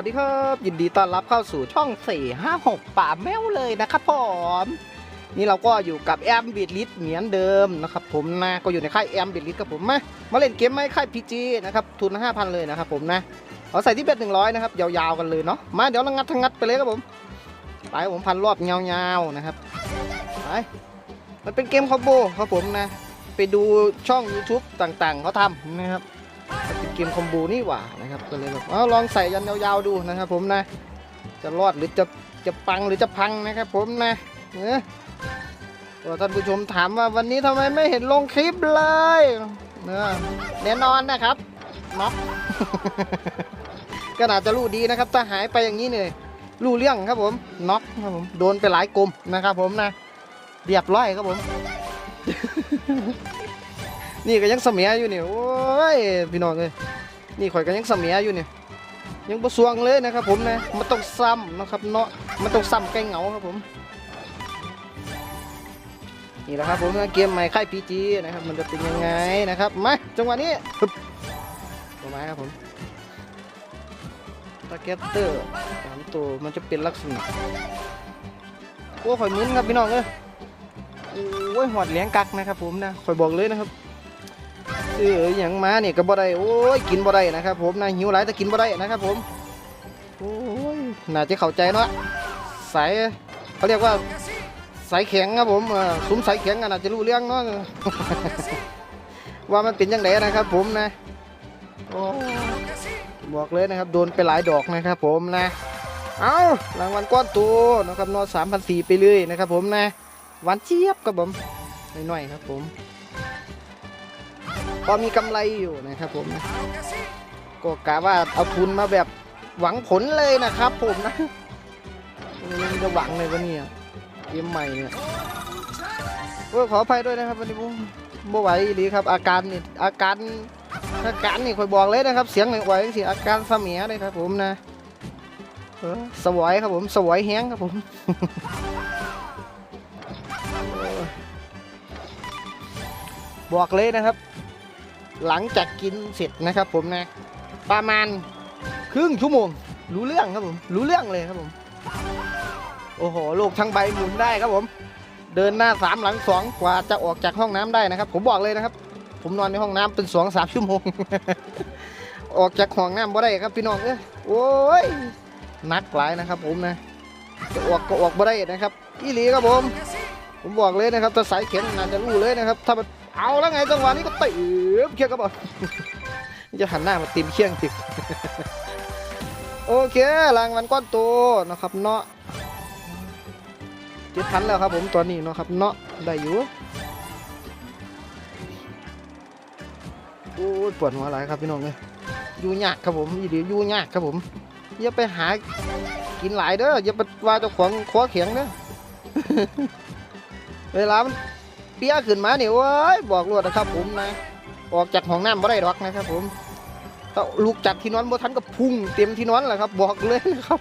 วัสดีครับ ยินดีต้อนรับเข้าสู่ช่อง 456 ป่าแมวเลยนะครับผมนี่เราก็อยู่กับแอมบิดลิสเหมือนเดิมนะครับผมนะก็อยู่ในค่ายแอมบิดลิสกับผมมามาเล่นเกมไหมค่ายพีจีนะครับทุน 5,000 เลยนะครับผมนะเอาใส่ที่เบ็ด100 นะครับ ยาวๆกันเลยเนาะมาเดี๋ยวเรางัดทั้งงัดไปเลยครับผมไปผมพันรอบยาวๆนะครับไปมันเป็นเกมคอมโบครับผมนะไปดูช่อง YouTube ต่างๆเขาทำนะครับ เป็นเกมคอมโบนี่หว่านะครับก็เลยแบบเอาลองใส่ยันยาวๆดูนะครับ ผมนะ จะรอดหรือจะจะปังหรือจะพังนะครับ ผมนะเออตัวท่านผู้ชมถามว่าวันนี้ทำไมไม่เห็นลงคลิปเลยเนอะแน่นอนนะครับน็อกก็น่าจะรู้ดีนะครับถ้าหายไปอย่างนี้เนี่ยรู้เรื่องครับผมน็อกครับผมโดนไปหลายกลมนะครับ ผมนะเรียบร้อยครับผม นี่ก็ยังเสมียอยู่นี่โอ้ยพี่น้องเลยนี่ข่อยก็ยังเสมียอยู่นี่ยังบสวงเลยนะครับ ผมนะมันต้องซ้ำนะครับเนาะมันต้องซ้ำใกล้เหงาครับผมนี่แหละครับผมเกมใหม่ค่ายพีจีนะครับ มันจะเป็นยังไงนะครับมาจังหวะนี้ฮึบลงมาครับผมตาเก็ตเตอร์สามตัวมันจะเป็นลักษณะโอ้ข่อยมึนครับพี่น้องเอ้ยโอ้ยหอดเลี้ยงกักนะครับผมนะข่อยบอกเลยนะครับ เอออย่างมาเนี่ยก็บ่ได้โอ้ยกินบ่ได้นะครับ ผมนะหิวหลายแต่กินบ่ได้นะครับผมโอ้ยน่าจะเข้าใจเนาะสายเขาเรียกว่าสายแข็งครับผมเออซุ้มสายแข็งอะน่าจะรู้เรื่องเนาะว่ามันเป็นยังไงนะครับ ผมนะโอ้บอกเลยนะครับโดนไปหลายดอกนะครับ ผมนะเอารางวัลก้อนโตนะครับนอสามพันสี่ไปเลยนะครับ ผมนะหวานเจี๊ยบครับผมหน่อยๆครับผม พอมีกำไรอยู่นะครับผมนะก็กะว่าเอาทุนมาแบบหวังผลเลยนะครับผมนะมันจะหวังเลยวันนี้อะเกมใหม่เนี่ยโอ้ยขออภัยด้วยนะครับวันนี้ผมบ่ไหวอีหลีครับ อาการนี่อาการอาการนี่คอยบอกเลยนะครับ เสียงไม่ไหวสิอาการเสมียเลยครับ ผมนะสวอยครับผมสวอยแห้งครับผมบอกเลยนะครับ หลังจากกินเสร็จนะครับ ผมนะ ประมาณครึ่งชั่วโมง รู้เรื่องครับผมรู้เรื่องเลยครับผม โอ้โหโลกทั้งใบหมุนได้ครับผม เดินหน้าสามหลังสองกว่าจะออกจากห้องน้ำได้นะครับ ผมบอกเลยนะครับ ผมนอนในห้องน้ำเป็นสองสามชั่วโมง ออกจากห้องน้ำบ่ได้ครับพี่น้องเอ้ยโอ้ยนักหลายนะครับ ผมนะจะออกก็ออกบ่ได้นะครับอีหลีครับผม ผมบอกเลยนะครับถ้าสายเข็นน่าจะรู้เลยนะครับ ถ้ามัน เอาแล้วไงจังหวะนี้ก็เตะเคียงกระบอกจะหันหน้ามาตีมเคียงติดโอเครางวัลก้อนโตนะครับเนาะเจ็ดพันแล้วครับผมตอนนี้เนาะครับเนาะได้อยู่โอ้ปวดหัวหลายครับพี่น้องเลยอยู่ยากครับผมอีเดียวอยู่ยากครับผมอย่าไปหากินหลายเด้ออย่าไปว่าเจ้าของคอแข็งเด้อเวลามัน เปียขึ้นมาเนี่ยโอ้ยบอกรวดนะครับผมนะ ออกจากห้องน้ำบ่ได้ดอกนะครับ ผมถ้าลูกจากที่นอนบ่ทันก็พุ่งเต็มที่นอนแหละครับ บอกเลยนะครับ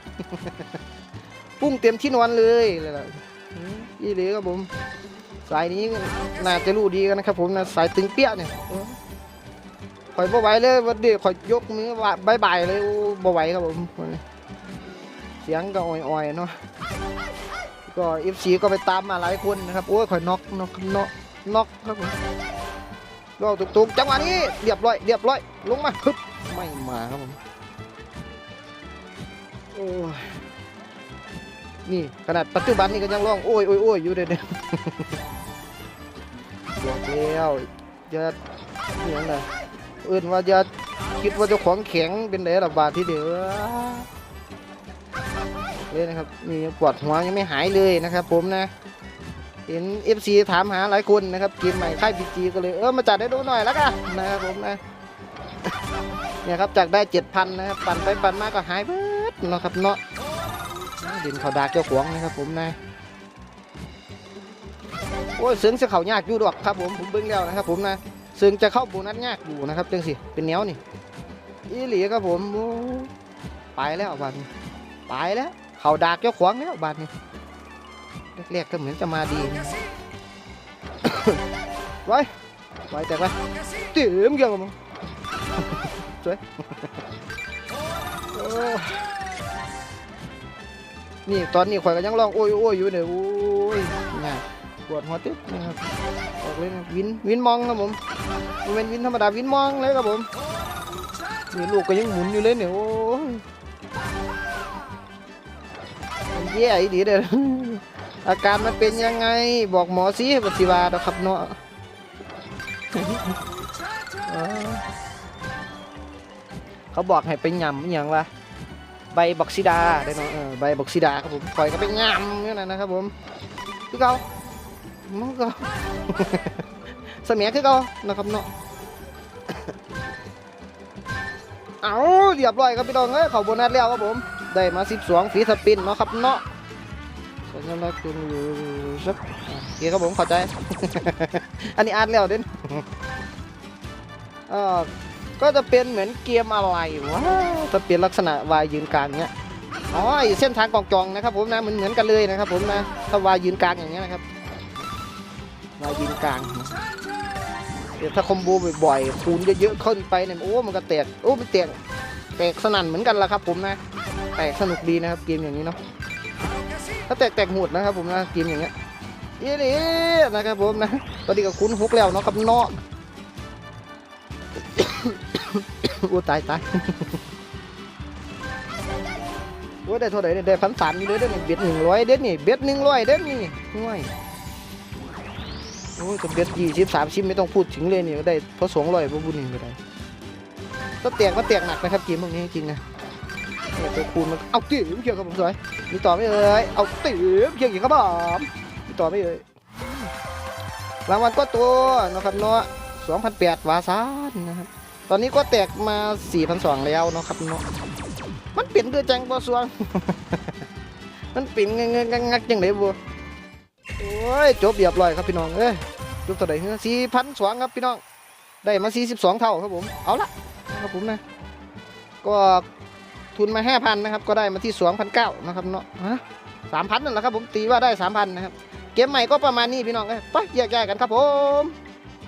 พุ่งเต็มที่นอนเลยเลยล่ะอืมอีหลีครับผม สายนี้น่าจะรู้ดีกันนะครับ ผมนะสายตึงเปี้ยเนี่ยเอยบ่ไหวเลยวันเดียวข่อยยกมือว่าบายบายเลยบ่ไหวครับผมวันนี้เสียงก็อ่อยๆเนาะ ก็เอฟซีก็ไปตามมาหลายคนนะครับโอ้ยข่อยน็อกน็อกน็อกน็อกครับผมก็ตุกๆจังหวะนี้เรียบร้อยเรียบร้อยลงมาฮึบไม่มาครับผมโอ้ยนี่ขนาดปัจจุบันนี่ก็ยังร้องโอ้ยโอ้ยโอ้ยอยู่เด้อเนี่ยบอกแล้วอย่าอย่างไรเอื่นว่าอย่าคิดว่าเจ้าของแข็งเป็นไดระบาดที่เดือ เลยนะครับนี่ปวดหัวยังไม่หายเลยนะครับ ผมนะ เห็น FC ถามหาหลายคนนะครับเกมใหม่ค่ายพีจีก็เลยเออมาจัดให้ดูหน่อยแล้วกันนะครับผมนะเนี่ยครับจากได้เจ็ดพันนะครับปั่นไปปั่นมาก็หายเบิดนะครับเนาะดินเขาดากเจ้าขวงนะครับผมนะโอ้ยเสืองจะเข่ายากอยู่ดอกครับผมผมเบิ่งแล้วนะครับผมนะเสืองจะเข้าโบนัสยากอยู่นะครับจังสิเป็นแนวนี่อีหลีครับผมไปแล้วบันไปแล้ว เขาดากเจ้าขวางแล้วบาดนี้แรกๆก็เหมือนจะมาดีนะไว้ไว้แต่ไว้เต็มเกี่ยวกับมึงสวยนี่ตอนนี้ข่อยก็ยังร้องโอ้ยโอ้ยอยู่เนี่ยโอ้ยนี่ปวดหัวตึ๊บนะครับบอกเลยนะวินวินมองครับผมมันเป็นวินธรรมดาวินมองเลยครับผมนี่ลูกก็ยังหมุนอยู่เลยเนี่ยโอ้ แย่อีดีเด้ออาการมันเป็นยังไงบอกหมอสิปฏิวาดอกครับเนาะเขาบอกให้ไปยำอย่างวะใบบักซิดาได้เนาะใบบักซิดาครับผมปล่อยก็ไปยำนี่นะนะครับผมคือเก่ามันก็เสมียคือเก่านะครับเนาะเอาเรียบร้อยครับพี่น้องเอ้ยเขาโบนัสแล้วครับผม ได้มา12ฟีสปินเนาะครับเนาะสัญลักษณ์ตัวนี้สักโอเคครับผมเข้าใจ อันนี้อ่านแล้วเด่นเออก็จะเป็นเหมือนเกมอะไรวะจะเป็นลักษณะวายยืนกลางเนี้ยอ๋อเส้นทางกองจองนะครับผมนะเหมือนเหมือนกันเลยนะครับผมนะถ้าวายยืนกลางอย่างเงี้ยนะครับวายยืนกลางเดี๋ยวถ้าคอมโบบ่อยๆคูณเยอะๆขึ้นไปเนี่ยโอ้มันก็แตกโอ้มันแตกแตกสนั่นเหมือนกันละครับผมนะ แตกสนุกดีนะครับเกมอย่างนี้เนาะถ้าแตกแตกหูดนะครับผมนะเกมอย่างเงี้ยเยี่นี่นะครับผมนะตอนนี้ก็คุ้นฮุกแล้วเนาะครับเนาะโอ้ตายตายโอ้ได้เท่าไหร่เนี่ยได้พันสามนี่เลยเด้อนี่เบ็ดหนึ่งร้อยเด้อนี่เบ็ดหนึ่งร้อยเด้อนี่ห่วยโอ้ยกับเบ็ดยี่สิบสามสิบไม่ต้องพูดถึงเลยนี่ได้เพราะสองร้อยพวกบุญนี่ก็ได้ก็แตกก็แตกหนักนะครับเกมพวกนี้จริงนะ เนี่ยตัวคูณมันเอาติ๋วเกี่ยวกับผมสวยมีต่อไม่เอ่ยเอาติ๋วเกี่ยวกับผมมีต่อไม่เอ่ยรางวัลก็ตัวนะครับเนาะ2,008วาซานนะครับตอนนี้ก็แตกมา4,200แล้วเนาะครับเนาะมันเปลี่ยนคือจังบ่สวงมันเปลี่ยนเงงงักงักจังไดบ่โอ้ยจบเรียบร้อยครับพี่น้องเอ้ยจบเท่าไหร่เฮ้ย4,200ครับพี่น้องได้มา42เท่าครับผมเอาละครับผมนะก็ ทุนมา 5,000นะครับก็ได้มาที่2,900นะครับเนาะฮะ3,000นั่นแหละครับผมตีว่าได้3,000นะครับเกมใหม่ก็ประมาณนี้พี่น้องไปแยกย้ายกันครับผม